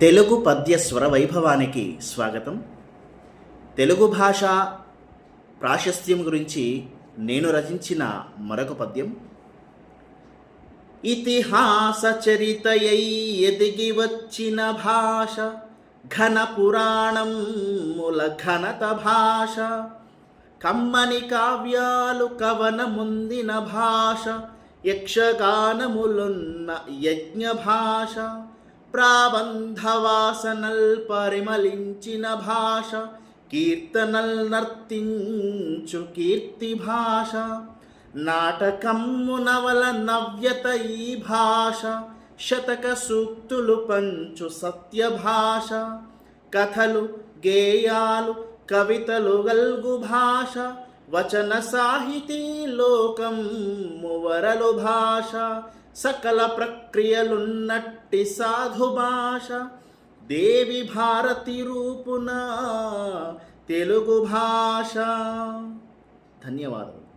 తెలుగు పద్య స్వర వైభవానికి స్వాగతం. తెలుగు భాష ప్రాశస్త్యం గురించి నేను రచించిన మరొక పద్యం. ఇతిహాస చరితయై ఎదిగి వచ్చిన భాష ఘన పురాణం ముల ఘనత భాష కమ్మని కావ్యాలు కవనముందిన భాష యక్షగానములున్న యజ్ఞ భాష ప్రాబంధవాసనల్ పరిమళించిన భాష కీర్తనల్ నర్తించు కీర్తి భాష నాటకమ్ము నవల నవ్యత ఈ భాష శతక సూక్తులు పంచు సత్య భాష కథలు గేయాలు కవితలు గల్గు భాష వచన సాహితీ లోకం మువరలు భాష సకల ప్రక్రియలున్నట్టి సాధు భాష దేవి భారతి రూపున తెలుగు భాష. ధన్యవాదములు.